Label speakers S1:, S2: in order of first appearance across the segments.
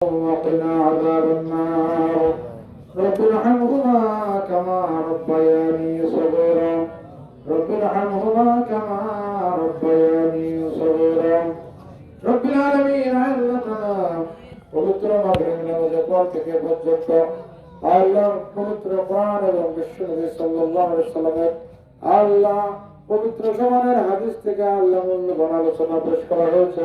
S1: وقنا عذاب النار رب ارحمهما كما ربياني صغيرا رب ارحمهما كما ربياني صغيرا رب العالمين علتنا পবিত্র মাগরিব নামাজের পর থেকে পর্যন্ত আল্লাহ পবিত্র কোরআন এবং বিশ্ব নবী সাল্লাল্লাহু আলাইহি সাল্লামের আল্লাহ পবিত্র জমানের হাদিস থেকে আল্লাহ মূল্যবান আলোচনা পেশ করা হয়েছে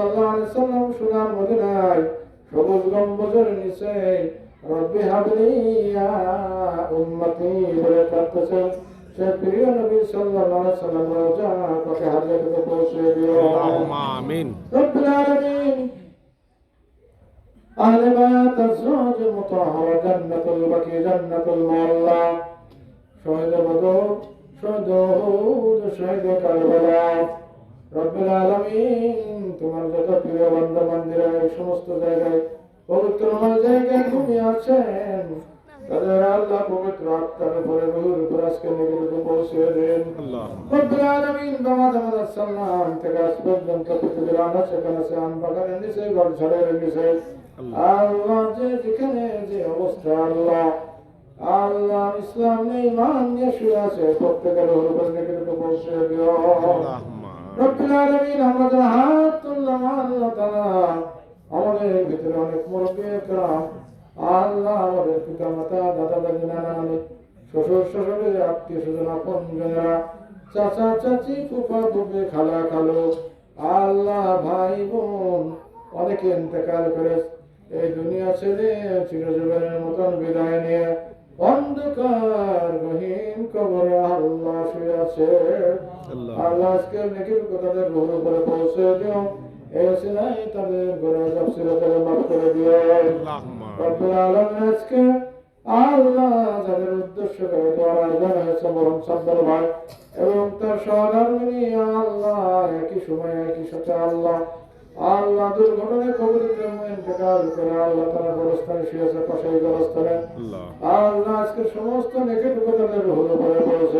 S1: সাল্লাল্লাহু আলাইহি সাল্লাম সুনার মদিনায় সবুজ গম্বুজের নিচে রব্বি হাবলি ইয়া উম্মতি বলে কাঁদতেছেন সে প্রিয় নবী সাল্লাল্লাহু আলাইহি সাল্লাম রোজা তাকে হাজরতে পৌঁছে দিও
S2: اللهم آمين
S1: رب العالمين أهل بيت الزوج المطهرة جنة البكي جنة المعلى شهد بدر شهد هود شهد كربلا রব্বুল আলমিন তোমার যত প্রিয় বান্ধব মন্দিরে সমস্ত জায়গায় পবিত্রময় জায়গায় তুমি আছেন তাদের আল্লাহ পবিত্র আত্মার উপরে রুহুর উপর আজকে নিবেদিত পৌঁছে দেন। রব্বুল আলমিন বামাদ আমাদের সাল্লাম থেকে আজ পর্যন্ত পৃথিবীর আনাচে কানাচে আম বাগানে নিচে ঘর ঝড়ের নিচে। আল্লাহ। যে যেখানে যে অবস্থা আল্লাহ। আল্লাহ ইসলাম নেই মান নিয়ে শুয়ে আছে প্রত্যেকের উপর নিবেদিত পৌঁছে দিও। আমাদের অনেক আল্লাহ আমাদের পিতা মাতা দাদা শ্বশুর শ্বশুরের আত্মীয় স্বজন, আপন চাচা, চাচি, ফুফা, ফুফি, খালা, খালো, আল্লাহ ভাই বোন, অনেকে ইন্তেকাল করে এই দুনিয়া ছেড়ে চিরজীবনের মতন বিদায় নিয়ে অন্ধকার, গহীন কবরে আল্লাহ শুয়ে আছে
S2: আল্লাহ।
S1: আজকের নেকির কথাদের রোহের উপরে পৌঁছে দিও। এসিনাই তাদের গুনাহ সব সিরাতের মাফ করে দিও। রব্বুল আলামিন আজকে আল্লাহ যাদের উদ্দেশ্য করে তোমার আয়োজন হয়েছে মরম সাব্বর ভাই এবং তার সহধর্মিনী আল্লাহ একই সময় একই সাথে আল্লাহ আল্লাহ দুর্ঘটনায় কবলিত ইন্তেকাল করে আল্লাহ তারা গোরস্থানে শুয়েছে পাশে গোরস্থানে। আল্লাহ। আজকে সমস্ত নেগেটিভ কথাদের হলো করে বলেছে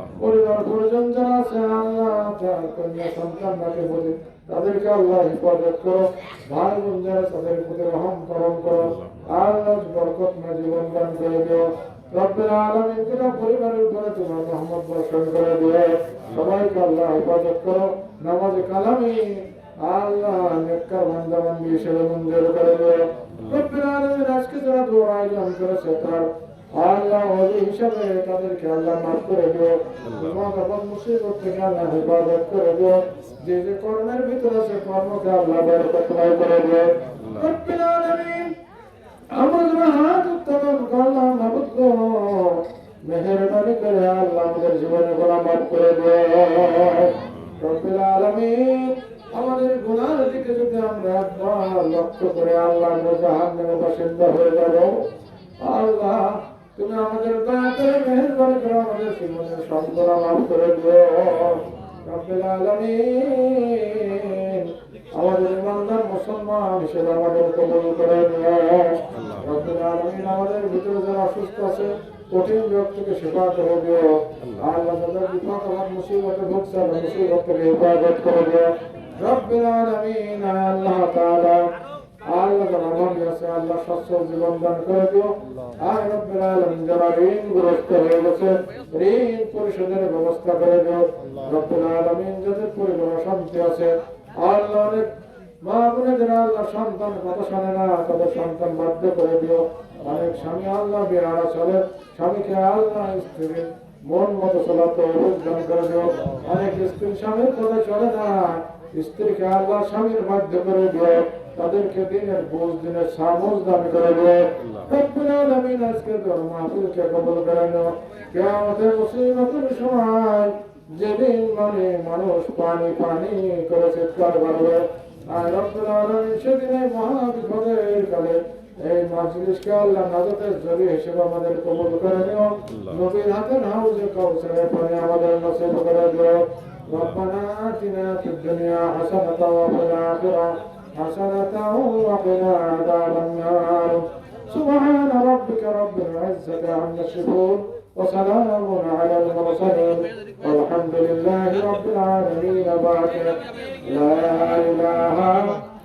S1: পরিবার পরিজন যারা আছে, আল্লাহ তার কন্যা সন্তান নাকি বলি তাদেরকে আল্লাহ হিফাজত করো। ভাই বোন যারা, তাদের প্রতি রহম করম করো। আল্লাহ বরকত না জীবন দান করে দিও। রব্বের করে দিও। সবাইকে আল্লাহ হিফাজত করো। নামাজ কালামি আল্লাহ নেককার বান্দা বান্দি হিসেবে মঞ্জুর করে আল্লাহ ওলি হিসাবে তাদেরকে আল্লাহ মাফ করে দিও। তোমার আপন মুসিবত থেকে আল্লাহ হেফাজত করে দিও। যে যে কর্মের ভিতরে আছে কর্মকে আল্লাহ বরকতময় করে দিও। রব্বিল আলামিন হাত উত্তোলন করলাম মাবুদ গো করে আল্লাহ আমাদের জীবনে গোলা মাফ করে আলামিন আমাদের দিকে যদি আমরা লক্ষ্য করে আল্লাহ আমরা জাহান্নামের বাসিন্দা হয়ে যাব। আল্লাহ তুমি আমাদের দয়া করে মেহেরবানি করে, আমাদের জীবনের সম্পূর্ণ লাভ করে দিও। আমাদের মুসলমান হিসেবে আমাদের করে নিও। আমাদের ভিতরে যারা অসুস্থ আছে, কঠিন রোগ থেকে সেবা করে দিও। আল্লাহ বিপদ আমার মুসিবতে ভুগছে মুসিবত থেকে হেফাজত করে দিও। আল্লাহ তাআলা অনেক স্বামী আল্লাহ চলে, স্বামীকে আল্লাহ মন মতো চলাতে দান করে দিও। অনেক স্ত্রী স্বামীর কথা চলে না স্ত্রীকে আল্লাহ স্বামীর বাধ্য করে দিয়ে তাদেরকে দিনের বোঝ, দিনের সামোজ দান করে দিয়ে আজকে ধর্ম মাহফিলকে কবল করে নিও কিয়ামতের সময়, যেদিন মানে মানুষ পানি পানি করে চিৎকার করবে। আর আলামিন সেদিন এই কালে এই মাজলিসকে আল্লাহ নাজাতের জড়ি হিসেবে আমাদের কবুল করে নিও নবীর হাতের হাউজে কাউসারের পানি আমাদের নসিব করে দিও ربنا آتنا في الدنيا حسنة وفي الآخرة حسنة وقنا عذاب النار سبحان ربك رب العزة عما يصفون وسلام على المرسلين والحمد لله رب العالمين باكر لا إله